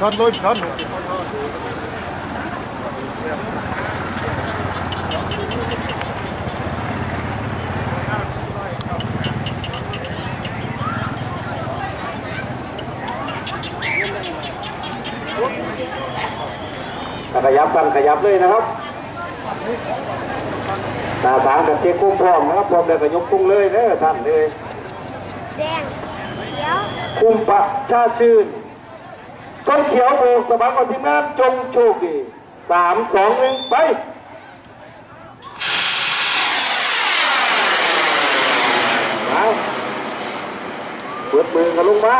ช้อนเลยช้อนขยับกันขยับเลยนะครับ ตาสางกับเจ๊กุ้งพร้อมนะครับพร้อมเลยก็ยกกุ้งเลยเด้อท่านเลยแดงเขียวกุ้งปะชาชื่นต้นเขียวโบกสมัครกับทีมงานจงโชคดีสามสองหนึ่งไปมาเปิดมือกันลงมา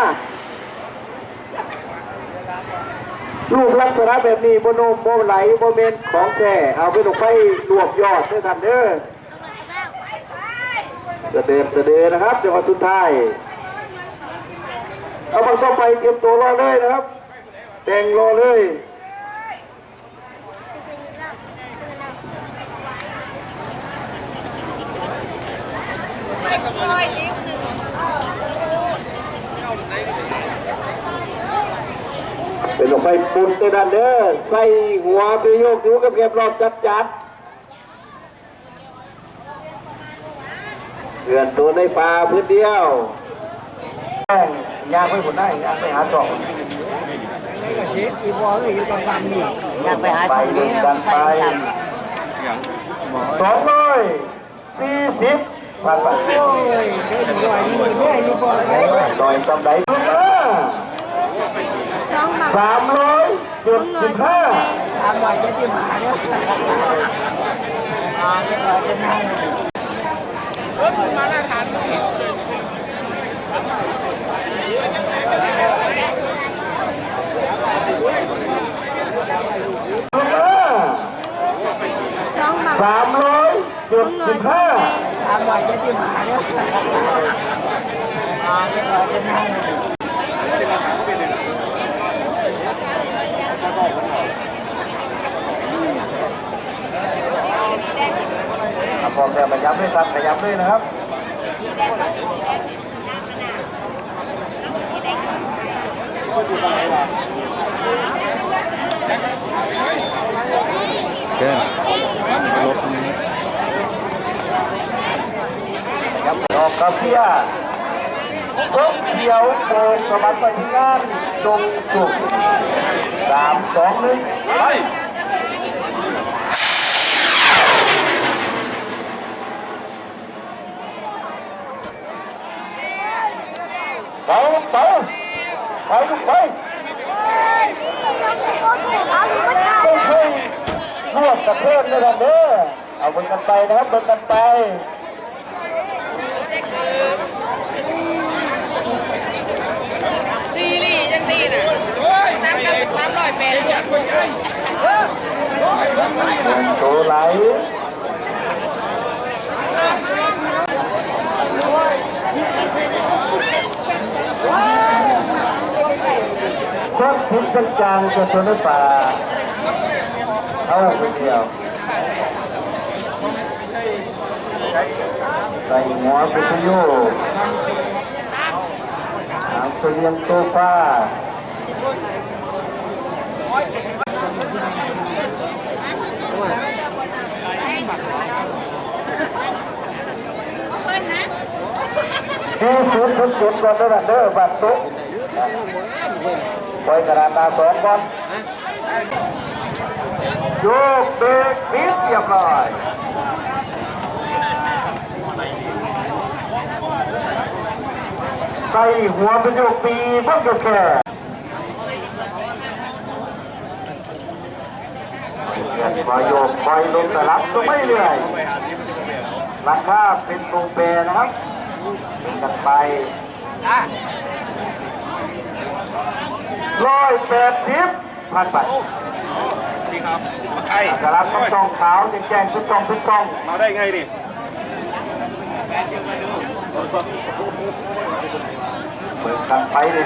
รูปลักษณะแบบนี้โบโนมโบไหลโบเมนของแท้เอาไปลงไปรวบยอดด้วยท่านเด้อเสด็จเสดนะครับจังหวัดสุดท้ายเอามาเข้าไปเตรียมตัวรอเลยนะครับ แต่งรอเลย เป็นลงไปปุ่นตัวนั้นเด้อใส่หัวไปโยกอยู่กับเก็บรอบจัดจัดเดือนตัวในป่าพื้นเดียวย่างไปผลได้ย่างไปหาจ่องอยากไปหาไปที่ดูนี้กันไปสองร้อยสี่สิบผ่านไปหน่อยจำได้ สามร้อยจุดสิบห้าทำหน่อยจะจิ้มหาเนี่ยสองบาทสามร้อยจุดสิบห้าทำหน่อยจะจิ้มหาเนี่ย พร้อมแล้วขยับด้วยครับขยับด้วยนะครับแก้รถดอกกระเพีย ต้นเขียวโป่งสมัครไปงานตรงสุกสามสองหนึ่งไปไปไปไปไปเอาไม่ได้ต้องช่วยนวดกระเทือนเลยนะเด้อเอาเบิ่งกันไปนะครับเบิ่งกันไป ซีรีส์จังตีน่ะตั้งกันเป็น สามร้อยแปดโชว์ไหลควบคุมเส้นกางจะชนในป่าเอาไปเดียวใส่หัวเป็นพยุหางเลียงตัวฟ้า ที่สุดทุกจุดก่อนเด้อเด้อบัตรตุ๊กปล่อยกระดาษตาสองก่อนโยกเบรกปิดเรียบร้อยใส่หัวเป็นโยกปีเพิ่งจะแก่ คอยโยกคอยลงสลับก็ไม่เรื่อยราคาเป็นตรงเปรนะครับเป็นกันไปร้อยแปดสิบพันบาทนี่ครับมาไทยสลับต้องจองขาวแจ้งๆทุกจองทุกจองมาได้ไงนี่เปิดกันไปเลย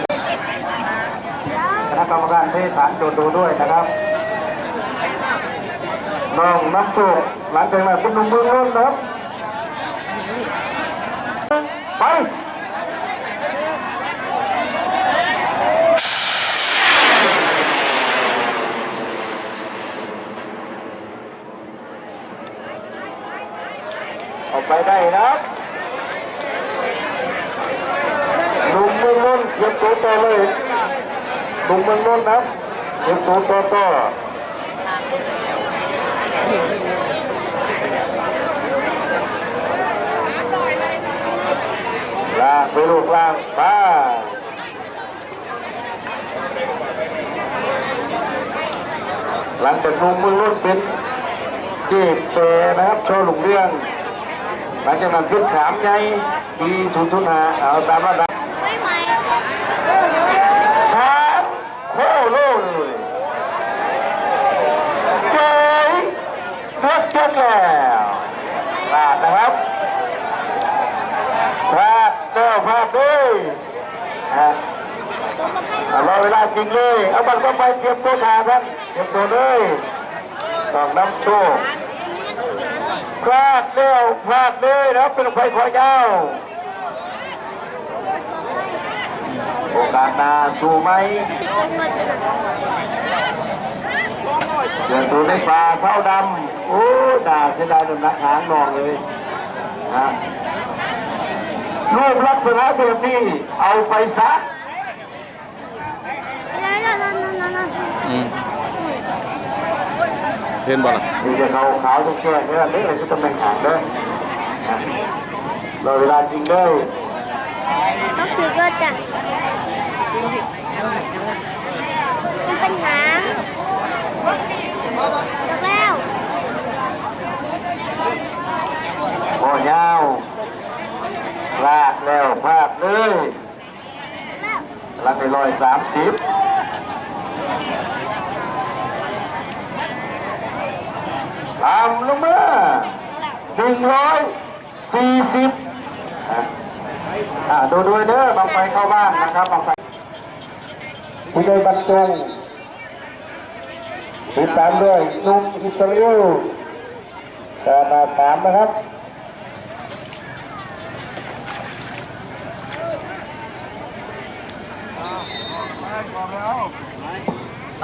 คณะกรรมการเทศฐานโจทย์ดูด้วยนะครับ น้องนักสู้หลังจากนั้นคุณหนุ่มเมืองนนท์นะครับไปออกไปได้นะครับหนุ่มเมืองนนท์เก็บตัวต่อเลยหนุ่มเมืองนนท์นะครับเก็บตัวต่อต่อ ลากไปลูกลากป้าหลังจากนุ่มมือรุ่นเป็นจ็บเปนะครับโชว์หลุงเรื่อง หลังจากนั้นขึ้นขามไงปีศูนทุนหาเอาตามระดับ ไม่ไหว ครับโค้โล่เลยเจ๊ยเลือกเจ๊แล้วพลาดนะครับพลาดเด้อพลาดด้วยฮะ ตัวมาใกล้ เวลาจริงเลย เอาบังเข้าไปเตรียมตัวทาท่านเตรียมตัวเลยต้องน้ำโชคพลาดเร็วพลาดเลยนะครับเป็นไฟขอยาวโอกาสหนาสู้ไหมเดี๋ยวตัวในป่าเท้าดำ โอ้ด่าเสียดายจนนักหางนองเลยนะรูปลักษณะแบบนี้เอาไปซะ แล้วแล้วแล้วแล้วแล้ว อืม เห็นบ่ล่ะนี่จะเขาขาวต้องแก้เนี่ยนี่เลยจะตำแหน่งหางเลยนะรอเวลาจริงเลยต้องซื้อก็จะมันเป็นหางจบแล้วโอ้ยาวพลาดแล้วพลาดเลยลังในร้อยสามสิบ ตามลงมาหนึ่งร้อยสี่สิบดูด้วยเด้อบางไฟเข้าบ้านนะครับบางไฟผู้ใหญ่บรรจงติดตามด้วยนุ่มอิสราเอลแต่มาถามนะครับ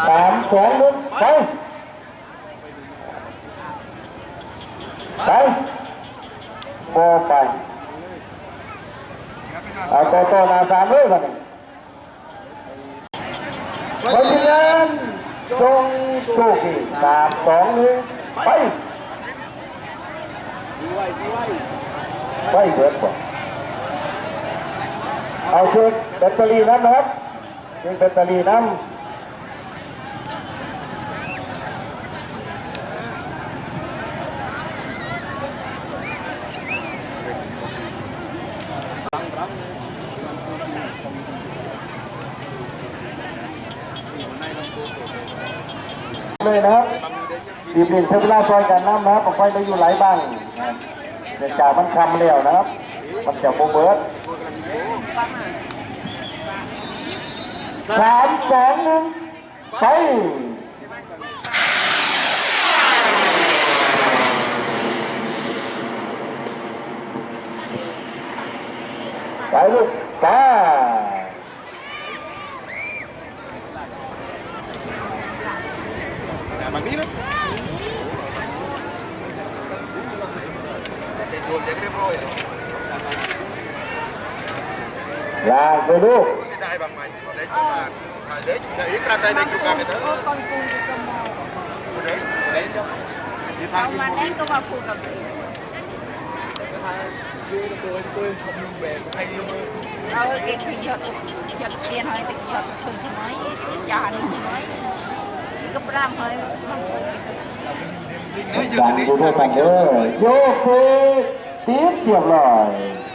สามสองหนึ่งไปไปโบไปเอาโตโตมาสามเลยวันนี้เพราะฉะนั้นจงโชคดีสามสองหนึ่งไปไปเบิดก่อนเอาเช็คแบตเตอรี่น้ำนะครับเช็คแบตเตอรี่น้ำ เลยนะครับดีเป็นเทวราซอยกันน้ำนะครับออกไปได้อยู่หลายบ้างเนื่องจากมันคำเลี้ยวนะครับ มันจะโบเบิร์ดสามสองหนึ่งไป về đô Ông mà đến có vào phụ cập gì? Rồi cái kỳ giật giật tiền hơi thì giật thường thì mấy cái trà đi thì mấy cái cấp ram hơi không có cái Cảm ơn các bạn đã theo dõi. Tiếp theo lời.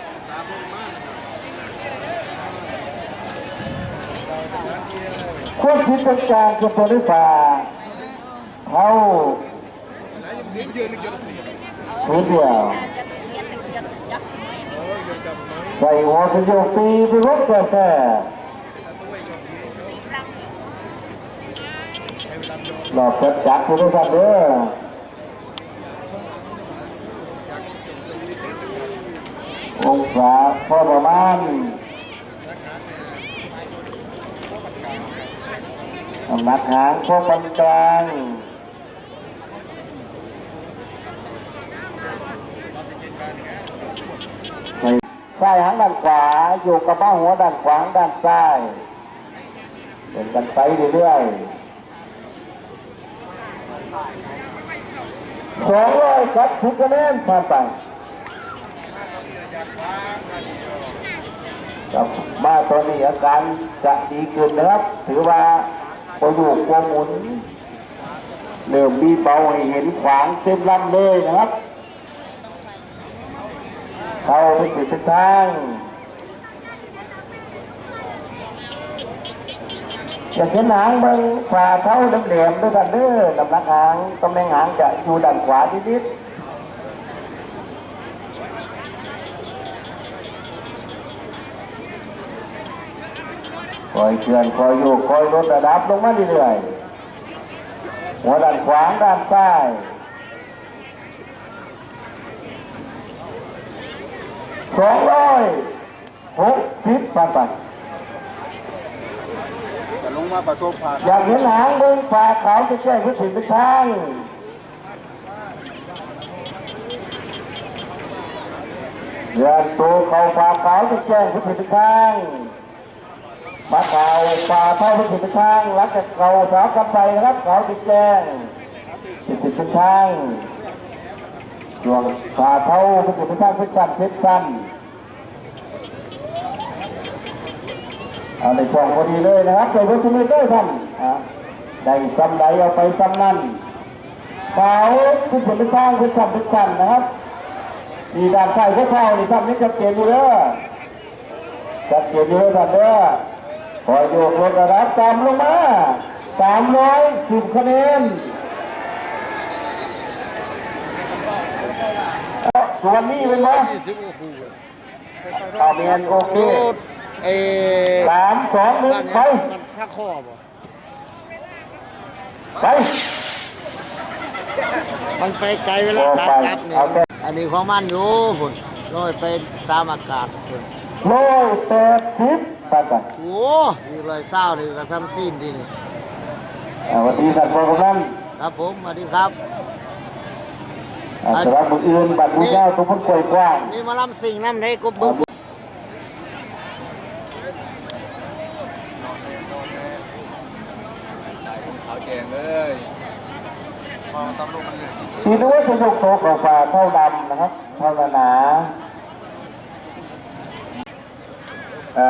โยกเฟตีบเรียบร้อยควบคิดเป็นการเก็บตัวด้วยฟ้าเขายืนยืนยืนถือเดียวใส่หัวเป็นโยกตีไปรถแก่แก่หลอกจัดจัดดูด้วยกันเด้อองศาพอประมาณ น้ำหนักหางพอปานกลางซ้ายหางด้านขวาอยู่กับบ้าหัวด้านขวางด้านซ้ายเป็นกันไปเรื่อยๆสองร้อยครับทุกคะแนนผ่านไปครับมาตอนนี้อาการจะดีขึ้นนะครับ ถือว่า พออยู่กวหมุนเริ่มมีเบาให้เห็นขวางเต็มลำเลยนะครับเข้าไปติดทางอย่าเห็นหางเบิ้งฝ่าเท้าแหลมด้วยกันเด้อลำนักหางตำแหน่งหางจะอยู่ด้านขวานิดๆ คอยเคลื่อนคอยโยกคอยลดระดับลงมาเรื่อยๆหัวด้านขวางด้านซ้ายสองร้อยหกสิบปันปันจะลงมาประสบผ่านอยากเห็นหางเบิ้งฝ่าขาวจะแจ้งผู้สินไปทางเดือนตัวเขาฝ่าขาวจะแจ้งผู้สินไปทาง มาขาวฝ่าเท่าผู้สินไปทางหลังจากเขาสาวกลับไปนะครับขาวจะแจ้งผู้สินไปทางช่วงฝ่าเท่าผู้สินไปทางเพชรสั้นเพชรสั้นเอาในช่องพอดีเลยนะครับใส่วัตถุมือด้ท่านได้ซ้ำใดเอาไปซ้ำนั่นเขาคุณผลไปสร้างคุณสั่นเป็นสั่นนะครับมีด้านใส่ก็เข้านี่ทำนี่ชัดเจนอยู่เด้อชัดเจนอยู่เด้อท่านเด้อ คอยโยกลดระดับตามลงมาสามร้อยสิบคะแนนเอาส่วนนี้เป็นไงเอาเมียนโอเคเอ้สามสองหนึ่งไปมันถ้าข้อบ่ไป มันไปไกลเวลาขากลับเนี่ยเอาแต่อันนี้ของมันอยู่พุ่นลอยไปตามอากาศพุ่น ร้อยแปดสิบไปไปโอ้ยเลยเศร้านี่ก็ทำสิ้นดีนี่อ่าวันนี้สัตว์โปรแกรมครับผมสวัสดีครับอ่าสำหรับมืออื่นบัตรผู้เจ้าทุกคนกว้างกว้างนี่มาลำสิ่งน้ำในกบบึกเอาแจงเลยทีนี้ว่าจะยกโต๊ะกับฝ่าเท่าดำนะครับเท่าหนาอ่า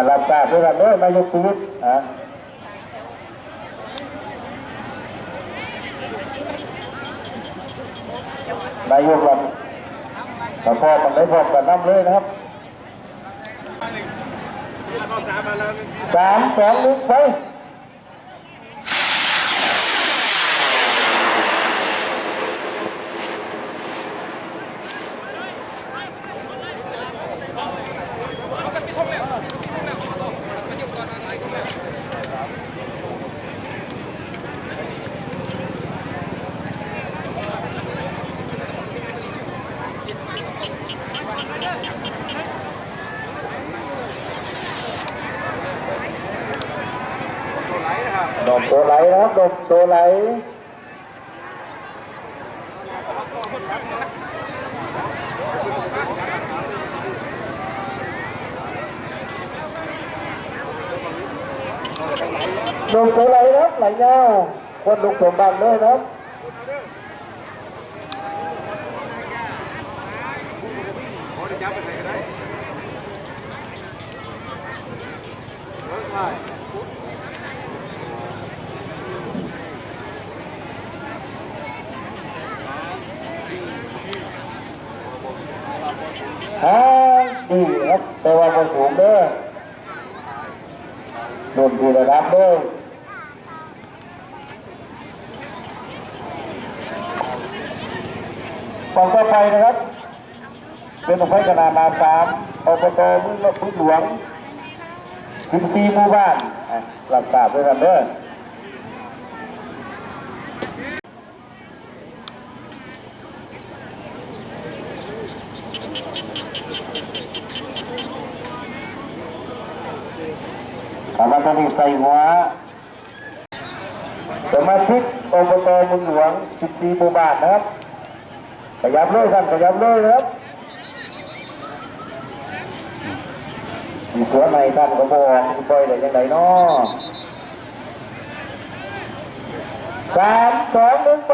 รับทราบด้วยกันเด้อนายกชีวิตอ่านายกรับแต่พอมันได้พอกันน้ำเลยนะครับสามสองหนึ่งไปดมตัวไหล นะครับดมตัวไหลดมตั วไหลนะครับไหลเงายนะครับฮาดีครับแต่ว่าบนสูงเด้อโดนดีระดับเด้อฟองต่อไปนะครับ เป็นของไฟขนาดมาสามอบตมือพึ่งหลวงสิบสี่หมู่บ้านหลับตาบด้วยกันเด้อ กรรท่ารใส่หัวสมาชิกอบตมุนหลวง14หมู่บ้านนะครับขยับเลยท่านขยับเลยครับมีสวนในท่านก็บอกปล่ไปไหนยังไงเนาะสามสองหนึ่งไป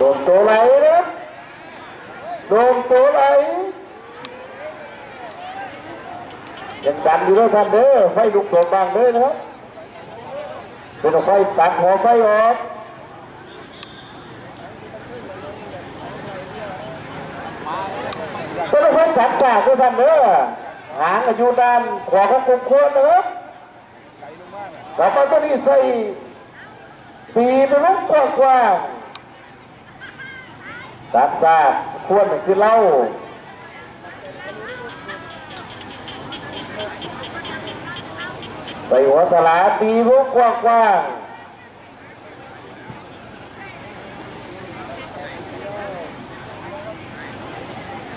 โดนตัวไหลนะโดนตัวไหลยังดันอยู่ด้วยท่านเด้อไฟลุกโดนบางเด้อนะครับเป็นไฟตัดหัวไฟออกเป็นไฟตัดสากด้วยท่านเด้อหางอายุด้านขวาของกลุ่มควรนะครับต่อไปก็นี่ใส่ปีไปลุกกว้าง ตัดซากควรคือเล่าไปหัวสลาปีลุกกว้างกว้าง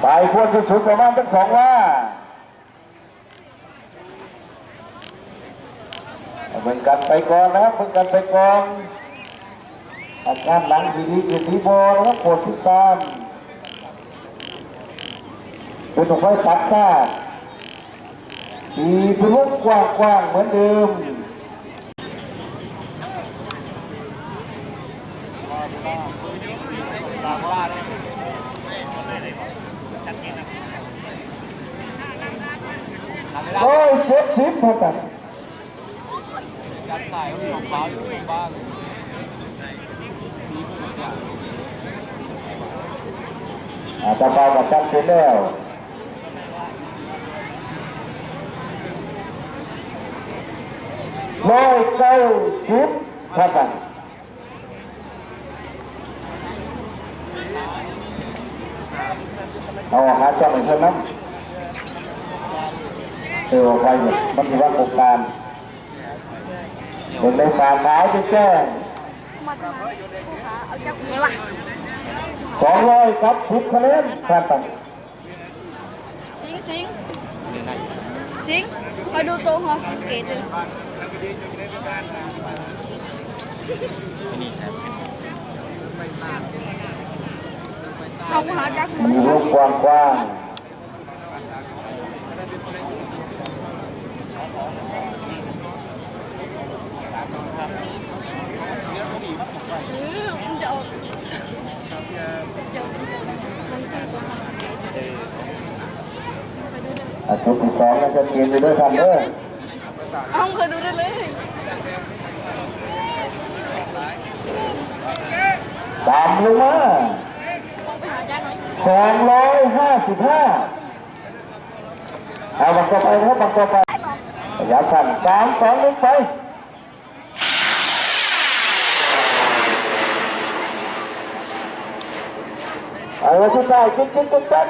ไปควรสุดประมาณทั้งสองว่าเหมือนกันไปก่อนนะครับเหมือนกันไปก่อน อาการหลังทีนี้อยู่ที่บอนะครับปวดที่ตามเป็นต้องไฟตัดซาดีเป็นวงกว้างๆเหมือนเดิมโอ้ยเช็ดชิปเท่ากันองเขาตมาง กับจับเป็นแล้วร้อยเก้าสิบเท่ากันเอาหาจับอีกเท่านั้นเออไปเนี่ยมันถือว่าโครงการเด็กในฝาขาวจะแจ้งมาทำไมผู้ค้าเอาจับไงวะ สองร้อยครับสิบคะแนนผ่านไปสิงสิงสิงคอยดูตัวหัวสิงเกตเลยเขาหาจักมีรูปกว้างกว้างเออมันจะออก อาชุดที่สองน่าจะเกียนไปด้วยกันเด้อเอาเคยดูได้เลยตามลงมาสองร้อยห้าสิบห้าเอาบังต่อไปนะครับบังต่อไประยะสั้นสามสองหนึ่งไป เอาไว้ที่ใต้จิ๊กจิ๊กจิ๊กจิ๊ก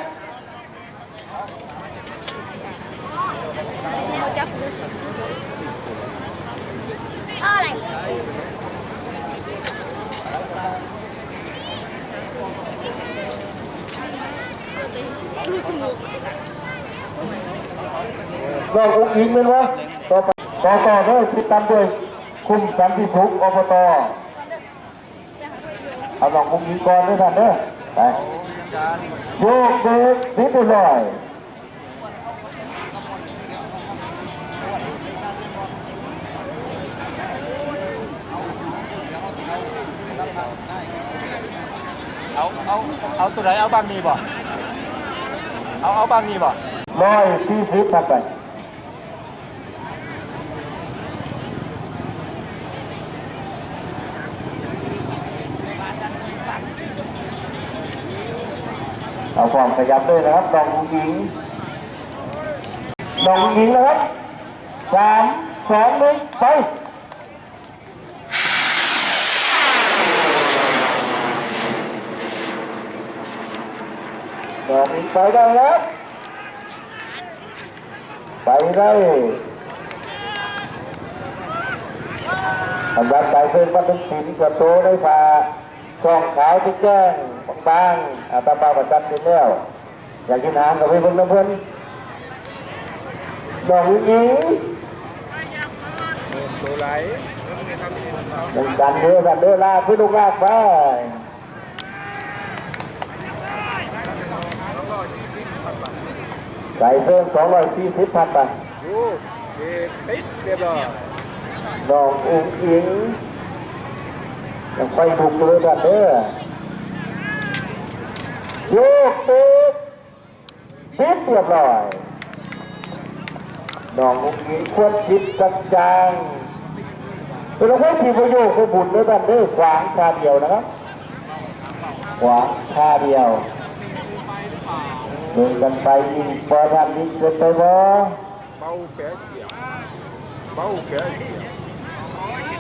เอาจักดูอะไรลูกจมูกน้องอุ้งอิงเป็นวะต่อไปต่อต่อด้วยติดตามด้วยคุมสันติสุขอบตเอาน้องอุ้งอิงก่อนด้วยท่านเด้อไป โยกเบรกนิดหน่อยเอาเอาเอาตัวไหนเอาบางนี้บ่เอาเอาบางนี้บ่ ร้อยสี่สิบถัดไป เอา ความขยับด้วยนะครับดองหญิงดองหญิงนะครับสามสองหนึ่งไปดองหญิงไปได้แล้วไปได้สำหรับสายเส้นวัดทุกสินกระโตได้พา ช่องขาวที่แจ้งบางๆอาตาปาประจันเป็นแล้วอยากกินอาหารกับพี่เพิ่นน้ำเพิ่นดอกยิงตัวไหลดันเด้อกันเด้อลาพี่ลูกลากไปใส่เพิ่มสองร้อยสี่สิบพันไปดูเด็กปิดเรียบร้อยดอกอุ้งอิง ยังไปบุกเลยกันเด้อโยกติดติดเรียบร้อยดอกอุ้งอิงควรคิดกระจางเป็นเราไม่ทีประโยชน์คือบุญด้วยกันเด้อขวางคาเดียวนะครับ ขวางคาเดียวเดินกันไปยิงพอทันยิงเกินไปบ่เบาแผลเสียเบาแผลเสีย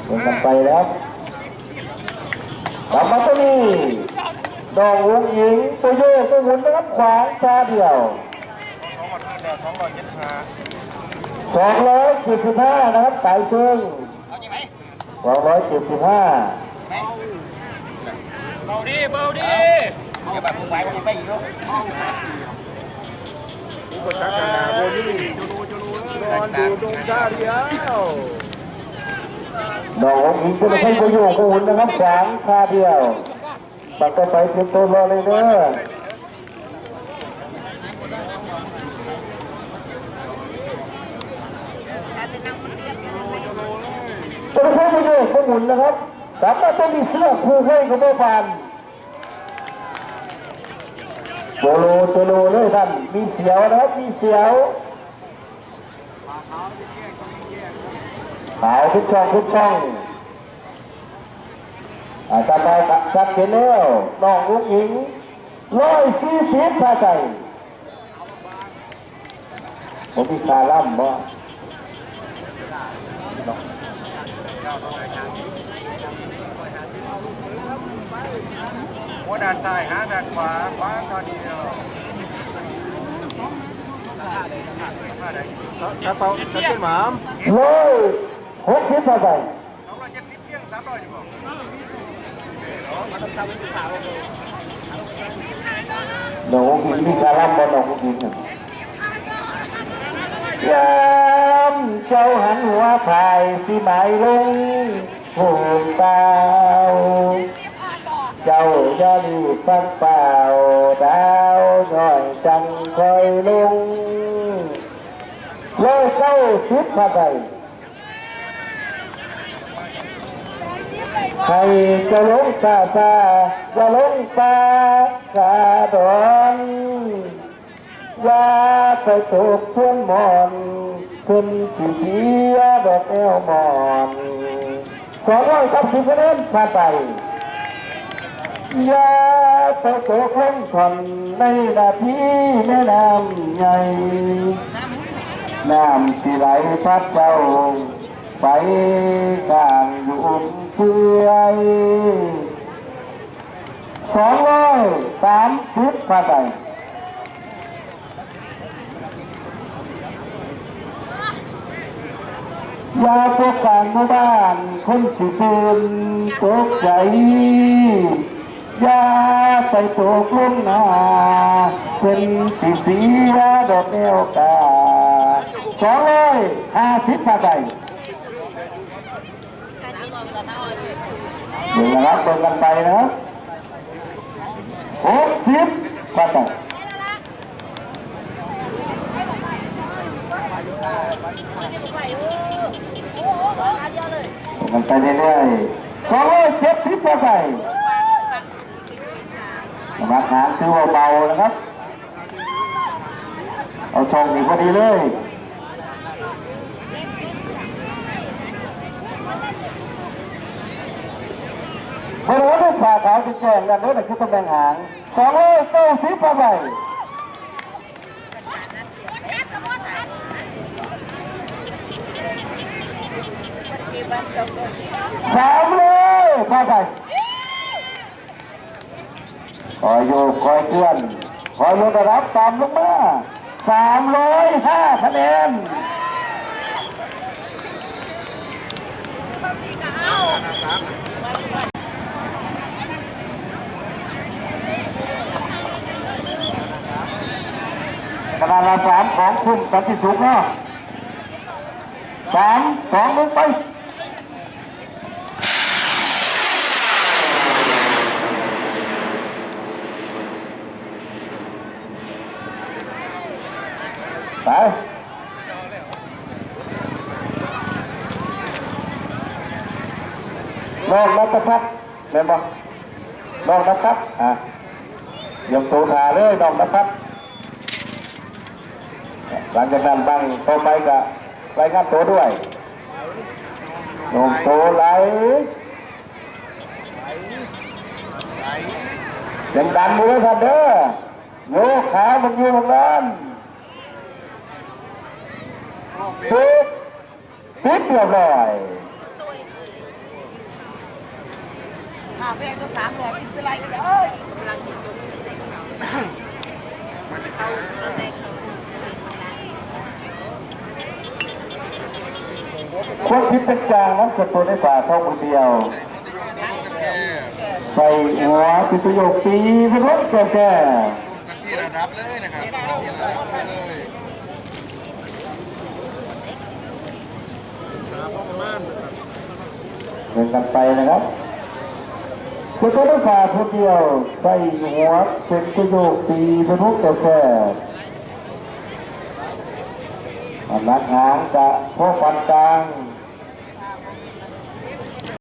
เดินกันไปแล้ว กลับมาตัวนี้ดอกวงหญิงตัวโยกตัวหมุนนะครับขวางคาเดียวสองร้อยแล้วสองร้อยเจ็ดสิบห้าสองร้อยเจ็ดสิบห้านะครับสายเชิงสองร้อยเจ็ดสิบห้าอุปสรรคนาโบนี่จูรูจูรูนอนดูตรงท่าเดียวดอกวงหญิงตัวไม่ตัว โยกตัวหมุนนะครับขวางคาเดียวปักก็ไปเตรียมตัวรอเลยเด้อต่จะนั่งมันเรียบยังไงตัวไม่ตัวโยกตัวหมุนนะครับกลับมาต้องมีเสื้อคู่ให้กับแม่ฟานโจโลโจโลเลยท่านมีเสียวนะครับมีเสียว ขาวทุกช่องทุกช่องอาจารย์ไปชัดเจนแล้วน้องอุ้งอิงร้อยสี่สิบพาใจผมมีคาล่ำบ่หัวด้านซ้ายหาด้านขวาขวาคาเดียวถ้าเป่าถ้าเป็นหมามร้อย หกสิบพาใจสองร้อยเจ็ดสิบเชียงสามร้อยดีกว่าน้องอุ้งอิงมีคาล่ำบ่น้องอุ้งอิงน่ะยามเจ้าหันหัวพายสิหมายลงหูเปล่าเจ้าอย่ารีบฟังเปล่าดาวน้อยจังคอยลงร้อยเก้าสิบพาใจ ใครจะลงซาซาจะลงป่ากาดอนอย่าไปตกเพื่อนหมอนขึ้นที่เสียดอกแอวหมอนสองร้อยกับสิบคะแนนผ่านไปอย่าไปตกลงผ่อนในนาทีแม่น้ำใหญ่น้ำที่ไหลพัดเจ้าไปกลางอยู่อุ่น เปื่อยสองร้อยสามสิบผ่านไปอย่าตกกลางหมู่บ้านคนสิตื่นตกใจอย่าไปตกลงนาเป็นสีสียดอกแนวกาสองร้อยห้าสิบผ่านไปเดี๋ยวนะครับเดินกันไปนะหกสิบผ่านไปเดินกันไปเรื่อยๆสองร้อยเจ็ดสิบผ่าไปมาหารถือว่าเบานะครับ เอาช่องนี้พอดีเลย พอรู้ได้ผ่าขาวจะแจ้งกันด้วยนคือตำแหน่งหางสองร้อยเก้าสิบประมาณกี่วันสองร้อยสามเลยผ่าไปคอยอยู่คอยเตือนคอยยกระดับตามลงมาสามร้อยห้าคะแนน ขนาดละสาม ของคุณสันติสุขเนาะสามสองลงไปไปลองนักครับเห็นบ่ลองนะครับ อะยกตัวขาเลยลองนะครับ หลังจากนั้นบังต่อไปก็รายงานตัวด้วยลงตัวไหลยังดันมือครับเด้อโยกขามันอยู่ตรงนั้นปิดปิดเรียบร้อยข้าแพงก็สามร้อยเป็นไรกันเอ้ยกำลังกินจุกกินเด็กเขาเอาเด็กเขา คนพิษเป็นจางนั้นจะตัวได้ฝ่าเท่าคนเดียวใส่หัวปิดประโยคปีพรถแก่แก่ที่ระดับเลยนะครับที่ระดับเลยเดินกันไปนะครับจะตัวได้ฝ่าคนเดียวใส่หัวเป็นประโยคปีพรถแก่แก่ อันนักหางจะพ่อฟันกลาง